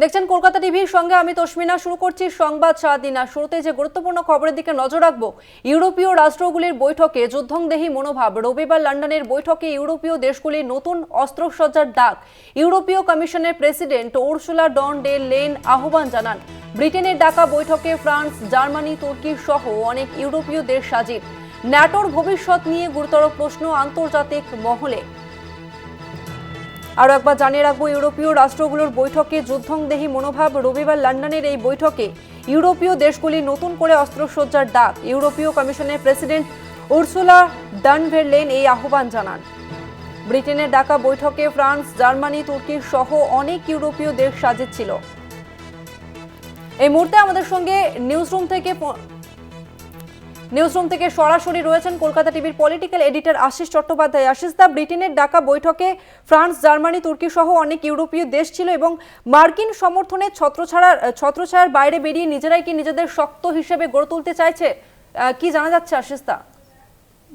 দেখছেন কলকাতা টিভির সঙ্গে আমি তসমিনা, শুরু করছি সংবাদ সাদিনা শুরুতে যে গুরুত্বপূর্ণ খবরের দিকে নজর রাখব, ইউরোপীয় রাষ্ট্রগুলির বৈঠকে যুদ্ধংদেহী মনোভাব। রবিবার লন্ডনের বৈঠকে ইউরোপীয় দেশগুলির নতুন অস্ত্রসজ্জার ডাক। ইউরোপীয় কমিশনের president Ursula von der Leyen আহ্বান জানান, ব্রিটেনের ডাকা বৈঠকে ফ্রান্স, জার্মানি, তুর্কি সহ অনেক ইউরোপীয় দেশ হাজির ন্যাটোর ভবিষ্যৎ নিয়ে গুরুতর প্রশ্ন আন্তর্জাতিক মহলে। আরও একবার জানিয়ে রাখব, ইউরোপীয় রাষ্ট্রগুলোর বৈঠকে যুদ্ধংদেহী মনোভাব। রবিবার লন্ডনের এই বৈঠকে ইউরোপীয় দেশগুলি নতুন করে অস্ত্রসজ্জার ডাক। ইউরোপীয় কমিশনের প্রেসিডেন্ট উর্সুলা ডানভেরলেন এই আহ্বান জানান। ব্রিটেনের ডাকা বৈঠকে ফ্রান্স, জার্মানি, তুর্কি সহ অনেক ইউরোপীয় দেশ সাজেদ ছিল। এই মুহূর্তে আমাদের সঙ্গে নিউজরুম থেকে নিউজরুম থেকে সরাসরি রয়েছেন কলকাতা টিভির পলিটিক্যাল এডিটর আশিস চট্টোপাধ্যায়। আশিস দা, ব্রিটেনের ডাকা বৈঠকে ফ্রান্স, জার্মানি তুর্কি সহ অনেক ইউরোপীয় দেশ ছিল এবং মার্কিন সমর্থনে ছত্রছাড়ার, ছত্রছায়ার বাইরে বেরিয়ে নিজেরাই কি নিজেদের শক্ত হিসেবে গড়ে তুলতে চাইছে? কি জানা যাচ্ছে আশিস দা?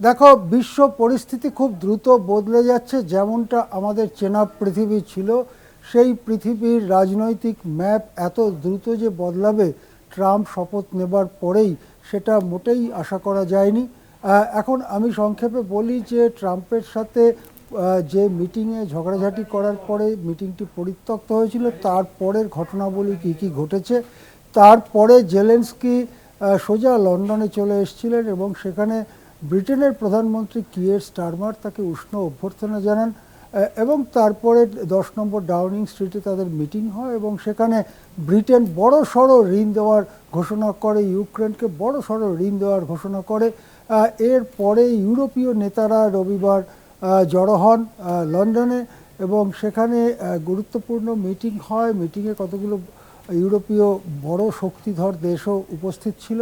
দেখো, বিশ্ব পরিস্থিতি খুব দ্রুত বদলে যাচ্ছে, যেমনটা আমাদের চেনা পৃথিবী ছিল। সেই পৃথিবীর রাজনৈতিক ম্যাপ এত দ্রুত যে বদলাবে, ট্রাম্প শপথ নেবার পরেই সেটা মোটেই আশা করা যায়নি। এখন আমি সংক্ষেপে বলি যে ট্রাম্পের সাথে যে মিটিংয়ে ঝগড়াঝাটি করার পরে মিটিংটি পরিত্যক্ত হয়েছিল তারপরের ঘটনাবলী কী কী ঘটেছে তারপরে জেলেন্সকি সোজা লন্ডনে চলে এসেছিলেন এবং সেখানে ব্রিটেনের প্রধানমন্ত্রী কিয়ের স্টারমার তাকে উষ্ণ অভ্যর্থনা জানান। এবং তারপরে দশ নম্বর ডাউনিং স্ট্রিটে তাদের মিটিং হয় এবং সেখানে ব্রিটেন বড় সড়ো ঋণ দেওয়ার ঘোষণা করে ইউক্রেনকে বড় সড়ো ঋণ দেওয়ার ঘোষণা করে। আহ, এরপরে ইউরোপীয় নেতারা রবিবার জড়ো হন লন্ডনে এবং সেখানে গুরুত্বপূর্ণ মিটিং হয়। মিটিংয়ে কতগুলো ইউরোপীয় বড় শক্তিধর দেশও উপস্থিত ছিল।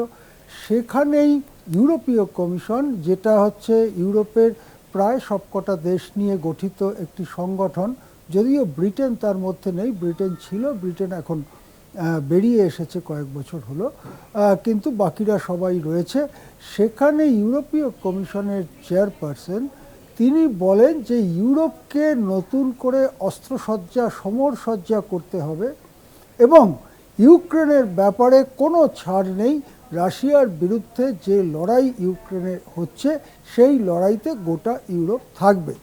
সেখানেই ইউরোপীয় কমিশন যেটা হচ্ছে ইউরোপের প্রায় সবকটা দেশ নিয়ে গঠিত একটি সংগঠন। যদিও ব্রিটেন তার মধ্যে নেই, ব্রিটেন ছিল, ব্রিটেন এখন বেরিয়ে এসেছে কয়েক বছর হলো কিন্তু বাকিরা সবাই রয়েছে। সেখানে ইউরোপীয় কমিশনের চেয়ারপারসন, তিনি বলেন যে ইউরোপকে নতুন করে অস্ত্রসজ্জা, সমরসজ্জা করতে হবে এবং ইউক্রেনের ব্যাপারে কোনো ছাড় নেই। রাশিয়ার বিরুদ্ধে যে লড়াই ইউক্রেনে হচ্ছে, সেই লড়াইতে গোটা ইউরোপ থাকবে।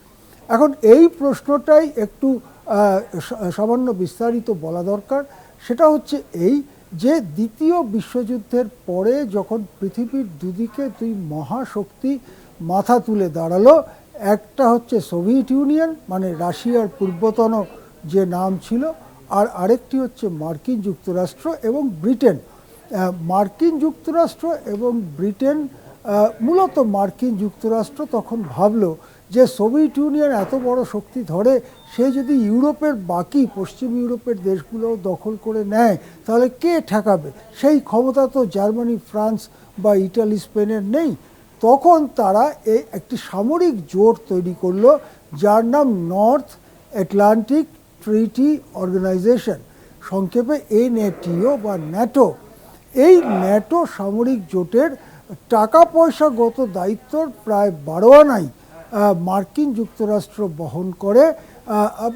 এখন এই প্রশ্নটাই একটু সামান্য বিস্তারিত বলা দরকার। সেটা হচ্ছে এই যে দ্বিতীয় বিশ্বযুদ্ধের পরে যখন পৃথিবীর দুদিকে দুই মহাশক্তি মাথা তুলে দাঁড়াল, একটা হচ্ছে সোভিয়েত ইউনিয়ন মানে রাশিয়ার পূর্বতন যে নাম ছিল, আর আরেকটি হচ্ছে মার্কিন যুক্তরাষ্ট্র এবং ব্রিটেন। মার্কিন যুক্তরাষ্ট্র এবং ব্রিটেন মূলত মার্কিন যুক্তরাষ্ট্র তখন ভাবল যে সোভিয়েত ইউনিয়ন এত বড় শক্তি ধরে, সে যদি ইউরোপের বাকি পশ্চিম ইউরোপের দেশগুলো দখল করে নেয়, তাহলে কে ঠেকাবে? সেই ক্ষমতা তো জার্মানি, ফ্রান্স বা ইটালি, স্পেনের নেই। তখন তারা এই একটি সামরিক জোট তৈরি করল, যার নাম নর্থ আটলান্টিক ট্রিটি অর্গানাইজেশন। সংক্ষেপে এনএটিও বা ন্যাটো। এই ন্যাটো সামরিক জোটের টাকা পয়সাগত দায়িত্বর প্রায় বারো আনাই মার্কিন যুক্তরাষ্ট্র বহন করে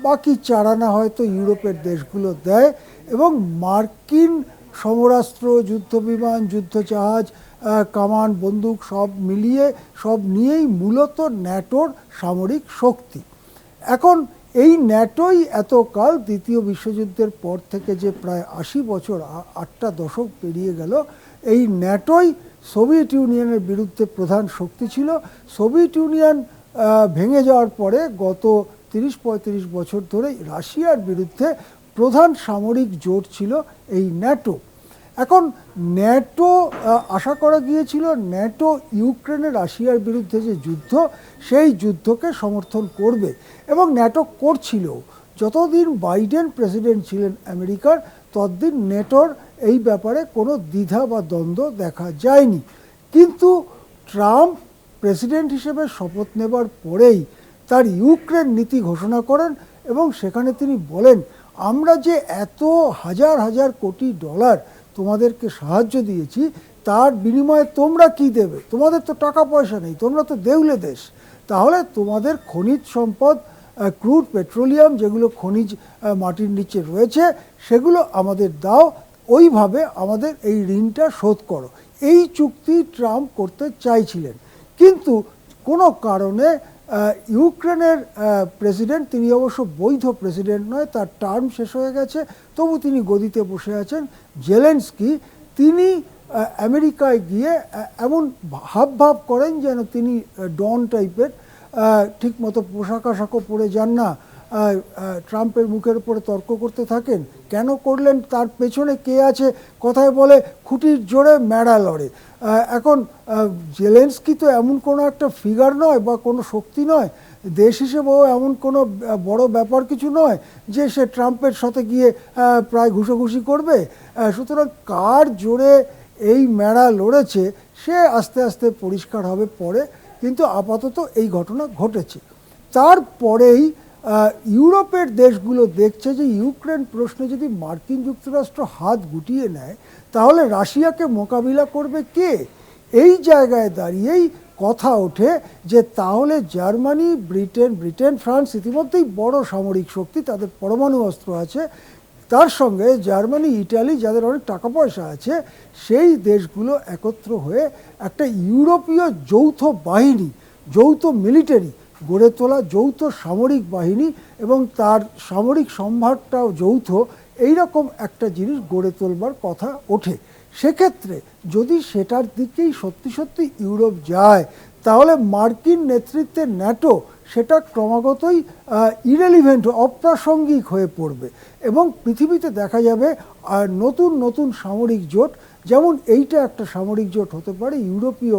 বাকি চারানা হয়তো ইউরোপের দেশগুলো দেয় এবং মার্কিন সমরাস্ত্র, যুদ্ধবিমান, যুদ্ধজাহাজ কামান, বন্দুক সব মিলিয়ে সব নিয়েই মূলত ন্যাটোর সামরিক শক্তি। এখন এই ন্যাটোই এতকাল দ্বিতীয় বিশ্বযুদ্ধের পর থেকে যে প্রায় আশি বছর আটটা দশক পেরিয়ে গেল, এই ন্যাটোই সোভিয়েত ইউনিয়নের বিরুদ্ধে প্রধান শক্তি ছিল। সোভিয়েত ইউনিয়ন ভেঙে যাওয়ার পরে গত তিরিশ পঁয়ত্রিশ বছর ধরে রাশিয়ার বিরুদ্ধে প্রধান সামরিক জোট ছিল এই ন্যাটো। এখন ন্যাটো আশা করা গিয়েছিল ন্যাটো ইউক্রেনে রাশিয়ার বিরুদ্ধে যে যুদ্ধ, সেই যুদ্ধকে সমর্থন করবে। এবং ন্যাটো করছিল। যতদিন বাইডেন প্রেসিডেন্ট ছিলেন আমেরিকার, ততদিন নেটোর এই ব্যাপারে কোনো দ্বিধা বা দ্বন্দ্ব দেখা যায়নি। কিন্তু ট্রাম্প প্রেসিডেন্ট হিসেবে শপথ নেবার পরেই তার ইউক্রেন নীতি ঘোষণা করেন এবং সেখানে তিনি বলেন, আমরা যে এত হাজার হাজার কোটি ডলার তোমাদেরকে সাহায্য দিয়েছি, তার বিনিময়ে তোমরা কি দেবে? তোমাদের তো টাকা পয়সা নেই, তোমরা তো দেউলে দেশ। তাহলে তোমাদের খনিজ সম্পদ ক্রুড পেট্রোলিয়াম যেগুলো খনিজ মাটির নিচে রয়েছে, সেগুলো আমাদের দাও, ওইভাবে আমাদের এই ঋণটা শোধ করো। এই চুক্তি ট্রাম্প করতে চাইছিলেন। কিন্তু কোনো কারণে ইউক্রেনের প্রেসিডেন্ট তিনি অবশ্য বৈধ প্রেসিডেন্ট নয়, তার টার্ম শেষ হয়ে গেছে, তবু তিনি গদিতে বসে আছেন। জেলেন্সকি তিনি আমেরিকায় গিয়ে এমন হাব ভাব করেন যেন তিনি ডন টাইপের ঠিকমতো পোশাক আশাকও পরে যান না। ট্রাম্পের মুখের উপরে তর্ক করতে থাকেন? কেন করলেন? তার পেছনে কে আছে? কথায় বলে, খুঁটির জোরে মেড়া লড়ে। এখন জেলেন্সকি তো এমন কোনো একটা ফিগার নয় বা কোনো শক্তি নয়। দেশ হিসেবেও এমন কোনো বড় ব্যাপার কিছু নয় যে সে ট্রাম্পের সাথে গিয়ে প্রায় ঘুষোঘুষি করবে। সুতরাং কার জোরে এই মেড়া লড়েছে, সে আস্তে আস্তে পরিষ্কার হবে পরে। কিন্তু আপাতত এই ঘটনা ঘটেছে। তারপরেই ইউরোপের দেশগুলো দেখছে যে ইউক্রেন প্রশ্নে যদি মার্কিন যুক্তরাষ্ট্র হাত গুটিয়ে নেয়, তাহলে রাশিয়াকে মোকাবিলা করবে কে? এই জায়গায় দাঁড়িয়েই কথা ওঠে যে তাহলে জার্মানি, ব্রিটেন ব্রিটেন, ফ্রান্স ইতিমধ্যেই বড় সামরিক শক্তি, তাদের পরমাণু অস্ত্র আছে। তার সঙ্গে জার্মানি, ইটালি যাদের অনেক টাকা পয়সা আছে, সেই দেশগুলো একত্র হয়ে একটা ইউরোপীয় যৌথ বাহিনী, যৌথ মিলিটারি গড়ে তোলা যৌথ সামরিক বাহিনী এবং তার সামরিক সম্ভারটাও যৌথ এই রকম একটা জিনিস গড়ে তোলবার কথা ওঠে। সেক্ষেত্রে যদি সেটার দিকেই সত্যি সত্যি ইউরোপ যায়, তাহলে মার্কিন নেতৃত্বের ন্যাটো সেটা ক্রমাগতই ইরেলিভেন্ট, অপ্রাসঙ্গিক হয়ে পড়বে এবং পৃথিবীতে দেখা যাবে আর নতুন নতুন সামরিক জোট, যেমন এইটা একটা সামরিক জোট হতে পারে, ইউরোপীয়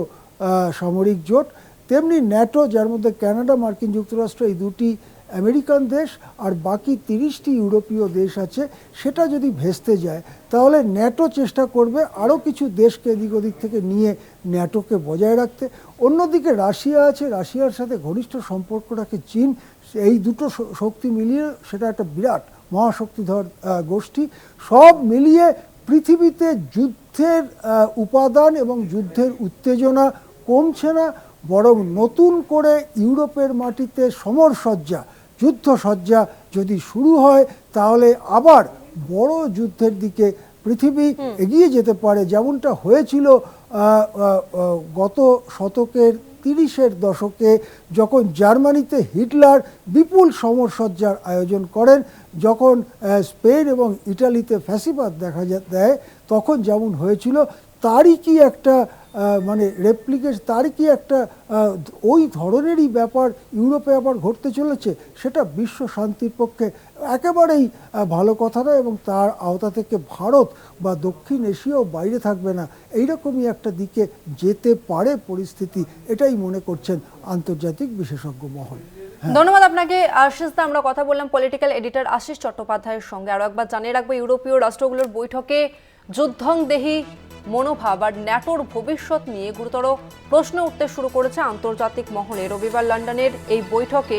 সামরিক জোট তেমনি ন্যাটো, যার মধ্যে কানাডা, মার্কিন যুক্তরাষ্ট্র, এই দুটি আমেরিকান দেশ আর বাকি তিরিশটি ইউরোপীয় দেশ আছে, সেটা যদি ভেস্তে যায়, তাহলে ন্যাটো চেষ্টা করবে আরও কিছু দেশকে এদিক ওদিক থেকে নিয়ে ন্যাটোকে বজায় রাখতে। অন্যদিকে রাশিয়া আছে, রাশিয়ার সাথে ঘনিষ্ঠ সম্পর্ক রাখে চীন, এই দুটো শক্তি মিলিয়ে সেটা একটা বিরাট মহাশক্তিধর গোষ্ঠী। সব মিলিয়ে পৃথিবীতে যুদ্ধের উপাদান এবং যুদ্ধের উত্তেজনা কমছে না। বরং নতুন করে ইউরোপের মাটিতে সমরসজ্জা যুদ্ধসজ্জা যদি শুরু হয় তাহলে আবার বড় যুদ্ধের দিকে পৃথিবী এগিয়ে যেতে পারে। যেমনটা হয়েছিল গত শতকের তিরিশের দশকে যখন জার্মানিতে হিটলার বিপুল সমরসজ্জার আয়োজন করেন যখন স্পেন এবং ইটালিতে ফ্যাসিবাদ দেখা দেয় তখন যেমন হয়েছিল তারই কি একটা মানে রেপ্লিকেট তারই কি একটা ওই ধরনেরই ব্যাপার ইউরোপে আবার ঘটতে চলেছে, সেটা বিশ্ব শান্তির পক্ষে একেবারেই ভালো কথা নয় এবং তার আওতা থেকে ভারত বা দক্ষিণ এশিয়াও বাইরে থাকবে না। এইরকমই একটা দিকে যেতে পারে পরিস্থিতি, এটাই মনে করছেন আন্তর্জাতিক বিশেষজ্ঞ মহল। ধন্যবাদ আপনাকে। আশিস দা, আমরা কথা বললাম পলিটিক্যাল এডিটর আশিস চট্টোপাধ্যায়ের সঙ্গে। আরও একবার জানিয়ে রাখব, ইউরোপীয় রাষ্ট্রগুলোর বৈঠকে যুদ্ধং দেহি মনোভাব আর ন্যাটোর ভবিষ্যৎ নিয়ে গুরুতর প্রশ্ন উঠতে শুরু করেছে আন্তর্জাতিক মহলে। রবিবার লন্ডনের এই বৈঠকে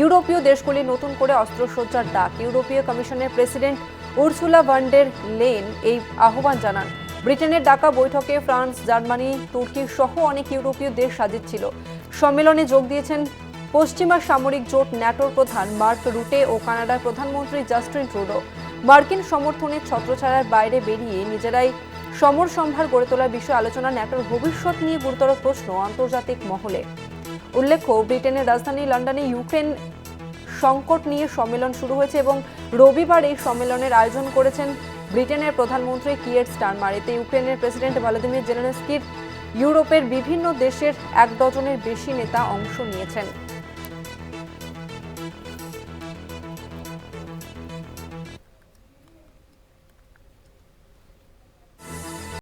ইউরোপীয় দেশগুলি নতুন করে অস্ত্রসজ্জার ডাক। ইউরোপীয় কমিশনের প্রেসিডেন্ট উর্সুলা ভান্ডের লেন এই আহ্বান জানান। ব্রিটেনের ডাকা বৈঠকে ফ্রান্স, জার্মানি, তুর্কি সহ অনেক ইউরোপীয় দেশ হাজির ছিল। সম্মেলনে যোগ দিয়েছেন পশ্চিমা সামরিক জোট ন্যাটোর প্রধান মার্ক রুটে ও কানাডার প্রধানমন্ত্রী জাস্টিন ট্রুডো। মার্কিন সমর্থনের ছত্রছায়ার বাইরে বেরিয়ে নিজেরাই সমর সম্ভার গড়ে তোলার বিষয়ে আলোচনা ন্যাটোর ভবিষ্যৎ নিয়ে গুরুতর প্রশ্ন আন্তর্জাতিক মহলে। উল্লেখ্য, ব্রিটেনের রাজধানী লন্ডনে ইউক্রেন সংকট নিয়ে সম্মেলন শুরু হয়েছে এবং রবিবার এই সম্মেলনের আয়োজন করেছেন ব্রিটেনের প্রধানমন্ত্রী কিয়ের স্টারমার। এতে ইউক্রেনের প্রেসিডেন্ট ভ্লাদিমির জেলেনস্কির ইউরোপের বিভিন্ন দেশের এক ডজনের বেশি নেতা অংশ নিয়েছেন।